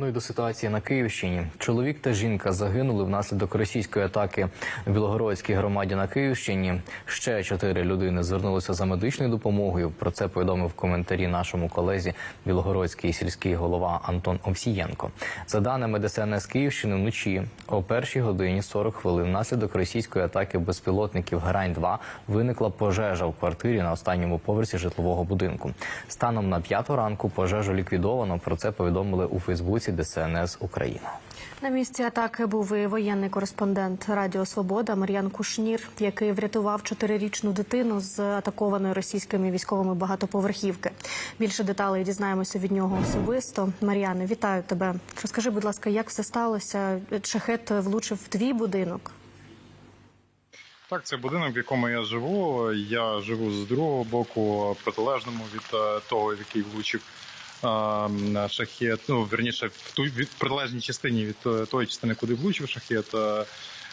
Ну і до ситуації на Київщині. Чоловік та жінка загинули внаслідок російської атаки в Білогородській громаді на Київщині. Ще чотири людини звернулися за медичною допомогою. Про це повідомив в коментарі нашому колезі Білогородський сільський голова Антон Овсієнко. За даними ДСНС Київщини, вночі о першій годині 40 хвилин внаслідок російської атаки безпілотників Грань 2 виникла пожежа в квартирі на останньому поверсі житлового будинку. Станом на п'яту ранку пожежу ліквідовано. Про це повідомили у Фейсбуці ДСНС Україна. На місці атаки був і воєнний кореспондент Радіо Свобода Мар'ян Кушнір, який врятував чотирирічну дитину з атакованої російськими військовими багатоповерхівки. Більше деталей дізнаємося від нього особисто. Мар'яне, вітаю тебе. Розкажи, будь ласка, як все сталося? Шахет влучив в твій будинок. Так, це будинок, в якому я живу. Я живу з другого боку, протилежному від е, того, в який влучив шахет. Ну, верніше, в ту від протилежній частині від тої частини, куди влучив шахет.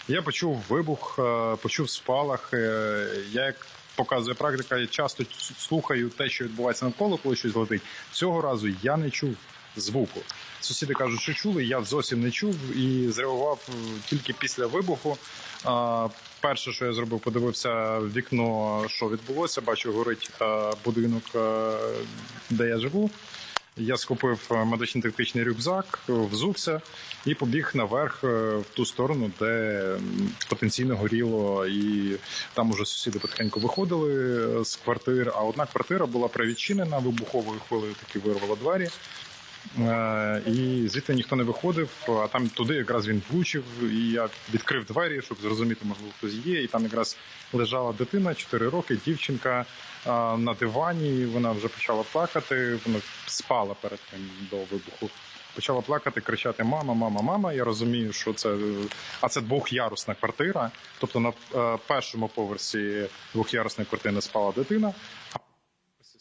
Я почув вибух, почув спалах. Е, Я як показує практика, я часто слухаю те, що відбувається навколо, коли щось летить. Цього разу я не чув звуку. Сусіди кажуть, що чули. Я зовсім не чув і зреагував тільки після вибуху. Перше, що я зробив, подивився в вікно, що відбулося. Бачу, горить будинок, де я живу. Я схопив е, медичний тактичний рюкзак, е, взувся і побіг наверх е, в ту сторону, де потенційно горіло, і там уже сусіди потихеньку виходили з квартир. А одна квартира була привідчинена вибуховою хвилею, таки вирвала двері. Е, І звідти ніхто не виходив, а там туди якраз він влучив, і я відкрив двері, щоб зрозуміти, можливо, хтось є. І там якраз лежала дитина, 4 роки, дівчинка е, на дивані. Вона вже почала плакати. Вона спала перед тим до вибуху. Почала плакати, кричати Мама, мама, мама. Я розумію, що це а це двохярусна квартира. Тобто на е, першому поверсі двохярусної квартири спала дитина,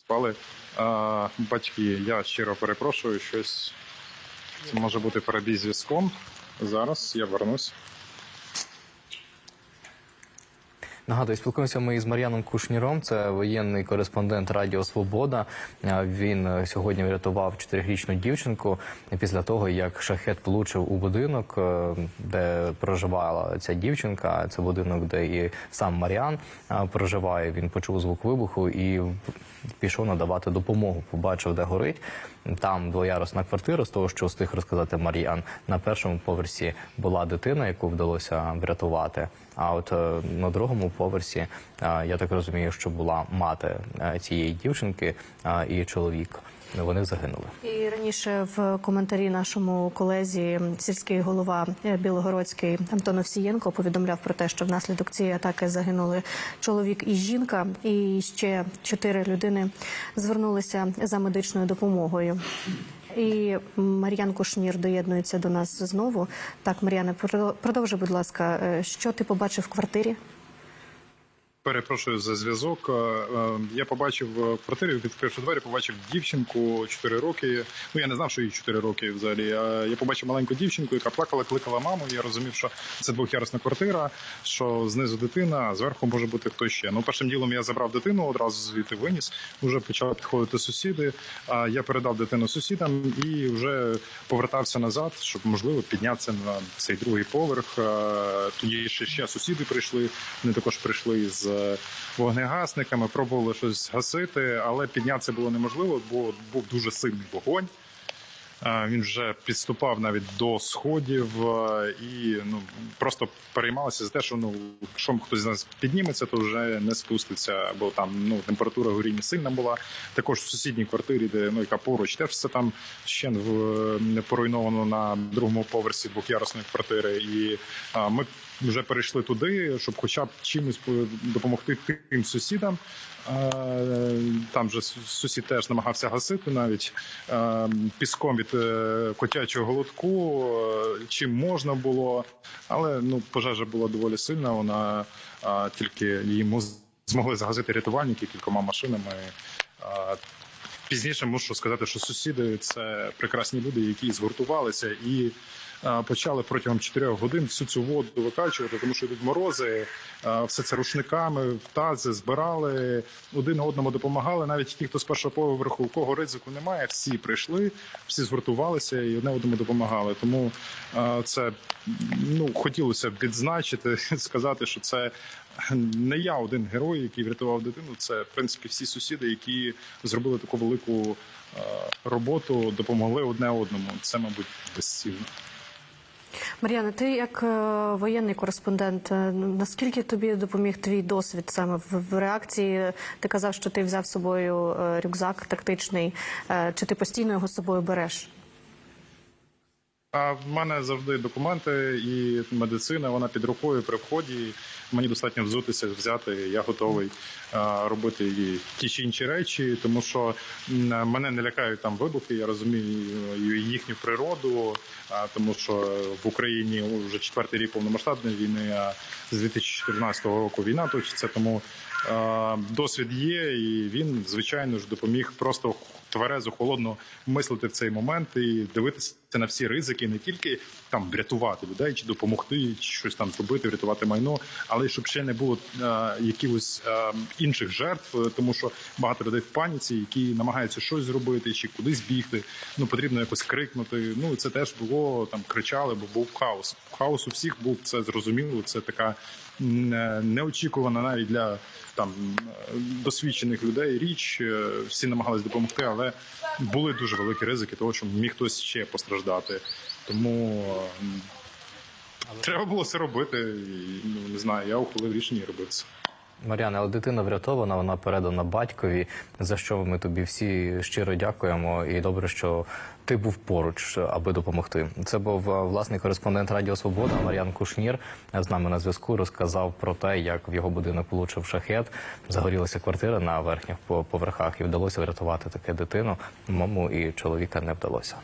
спали а, батьки. Я щиро перепрошую, щось це може бути перебій зв'язком. Зараз я вернусь. Нагадую, спілкуємося ми із Мар'яном Кушніром. Це воєнний кореспондент Радіо Свобода. Він е, сьогодні врятував чотирирічну дівчинку після того, як шахет влучив у будинок, е, де проживала ця дівчинка. Це будинок, де і сам Мар'ян проживає. Він почув звук вибуху і пішов надавати допомогу. Побачив, де горить. Там двоярусна квартира, з того, що встиг розказати Мар'ян. На першому поверсі була дитина, яку вдалося врятувати. А от е, на другому поверсі е, я так розумію, що була мати е, цієї дівчинки і чоловік. Вони загинули. І раніше в коментарі нашому колезі сільський голова е, Білогородський Антон Овсієнко повідомляв про те, що внаслідок цієї атаки загинули чоловік і жінка, і ще чотири людини звернулися за медичною допомогою. І Мар'ян Кушнір доєднується до нас знову. Так, Мар'яне, продо- продовжуй, будь ласка, е, що ти побачив в квартирі? Перепрошую за зв'язок. Е, е, Я побачив в квартирі, відкривши двері, побачив дівчинку 4 роки. Ну я не знав, що їй 4 роки взагалі. Я побачив маленьку дівчинку, яка плакала, кликала маму. Я розумів, що це двохярусна квартира, що знизу дитина, а зверху може бути хтось ще. Ну, першим ділом я забрав дитину, одразу звідти виніс. Вже почали підходити сусіди. Я передав дитину сусідам і вже повертався назад, щоб можливо піднятися на цей другий поверх. Е, Тоді ще, ще сусіди прийшли. Вони також прийшли з вогнегасниками, пробували щось гасити, але піднятися було неможливо, бо був дуже сильний вогонь. Він вже підступав навіть до сходів і ну просто переймалися за те, що ну якщо хтось з нас підніметься, то вже не спуститься, бо там ну температура горіння сильна була. Також в сусідній квартирі, де ну яка поруч, теж все там ще не поруйновано на другому поверсі двохярусної квартири. І а, ми вже перейшли туди, щоб хоча б чимось допомогти тим сусідам. Е, Там же сусід теж намагався гасити навіть е, піском від е, котячого голодку, чим можна було, але ну пожежа була доволі сильна. Вона тільки її змогли загасити рятувальники кількома машинами. Пізніше мушу сказати, що сусіди це прекрасні люди, які згуртувалися і е, почали протягом 4 годин всю цю воду викачувати, тому що йдуть морози, е, все це рушниками, в тази збирали, один одному допомагали. Навіть ті, хто з першого поверху, у кого ризику немає, всі прийшли, всі згуртувалися і одне одному допомагали. Тому е, це ну хотілося б відзначити, сказати, що це не я один герой, який врятував дитину. Це в принципі всі сусіди, які зробили таку велику е, роботу, допомогли одне одному. Це, мабуть, безцінно. Мар'яна, ти як е, воєнний кореспондент, е, наскільки тобі допоміг твій досвід саме в, реакції? Ти казав, що ти взяв з собою рюкзак тактичний. Чи ти постійно його з собою береш? А в мене завжди документи і медицина. Вона під рукою при вході. Мені достатньо взутися, взяти. Я готовий робити ті чи інші речі, тому що мене не лякають там вибухи. Я розумію їхню природу, а, тому що в Україні вже четвертий рік повномасштабної війни. А з 2014 року війна точиться. Тому досвід є, і він звичайно ж допоміг просто тверезо, холодно мислити в цей момент і дивитися на всі ризики, не тільки там врятувати людей, чи допомогти, чи щось там зробити, врятувати майно, але щоб ще не було е, якихось е, інших жертв, е, тому що багато людей в паніці, які намагаються щось зробити, чи кудись бігти. Ну потрібно якось крикнути. Ну це теж було там, кричали, бо був хаос. Хаос у всіх був це зрозуміло. Це така е, неочікувана навіть для там е, досвідчених людей річ. Е, Всі намагались допомогти, але були дуже великі ризики, того що міг хтось ще постраждати. Тому м, треба було це робити. І, ну не знаю, я ухвалив рішення і робив це. Мар'яна, але дитина врятована, вона передана батькові, за що ми тобі всі щиро дякуємо. І добре, що ти був поруч, аби допомогти. Це був е, власний кореспондент Радіо Свобода Мар'ян Кушнір. З нами на зв'язку розказав про те, як в його будинок влучив шахет. Загорілася квартира на верхніх по- поверхах, і вдалося врятувати таке дитину. Маму і чоловіка не вдалося.